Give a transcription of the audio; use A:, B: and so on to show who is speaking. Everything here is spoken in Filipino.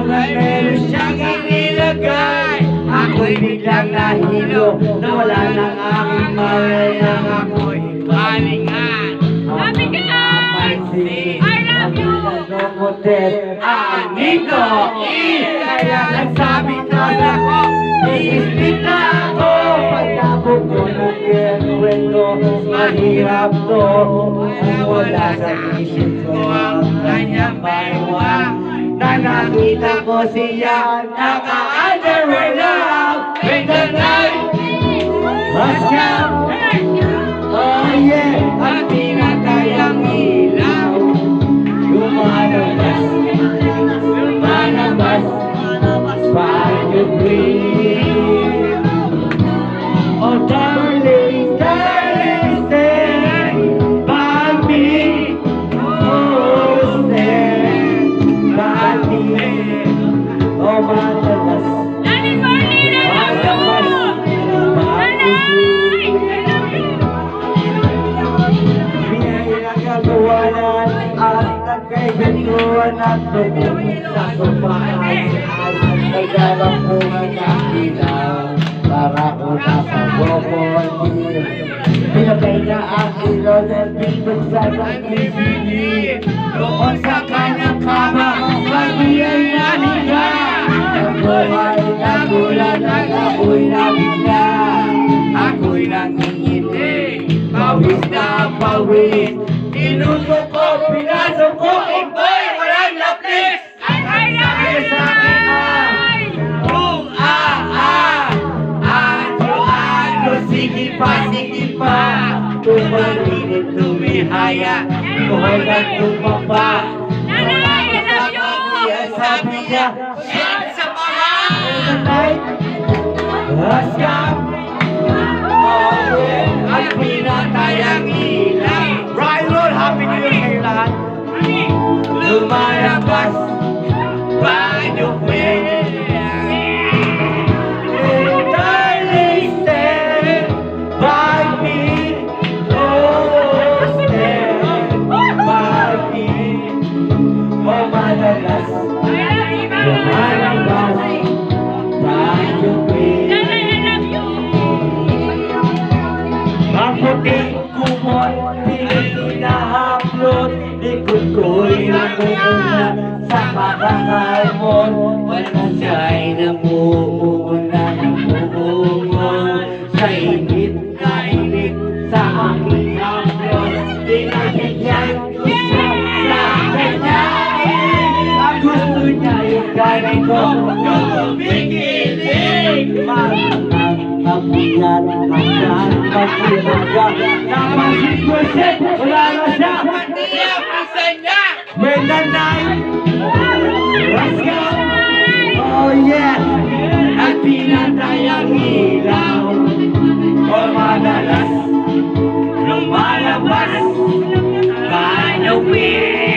A: Meron siyang inilagay Ako'y biglang nahilo Nawala ng aking malayang ako'y balingan Amigo, kaya nagsabi Mahirap to. Kung wala sa isip ko ang kanyang baywa Na nakita ko siya Naka-underwear Pinagagawanan at tumulong sa sumaan Nagdarang ko ang ilaw para ko nasa bopon Pinagay na ang ilaw ng pinag sa pag-ibig Doon sa kanyang kama, kami na pawis Inuto ko, pinasok ko, ikbay, walang lapis. At ang sabi sa akin ay. Kung ah ah Ano ano Sige pa sige pa. Tumalinit tumihaya. Tuhod at tumapa Sabi niya. Yan sa mga Let's go black Likod ko'y namumuna sa makakalmon Wala siya'y namumuna, namumuna Sa init na init sa aking haplos Pinagigyan ko siya sa kanya Ang gusto niya yung ganito Yung umikilig Maraming kapuyan Hanggang pag-imaga Napansin ko siya Wala na siya We.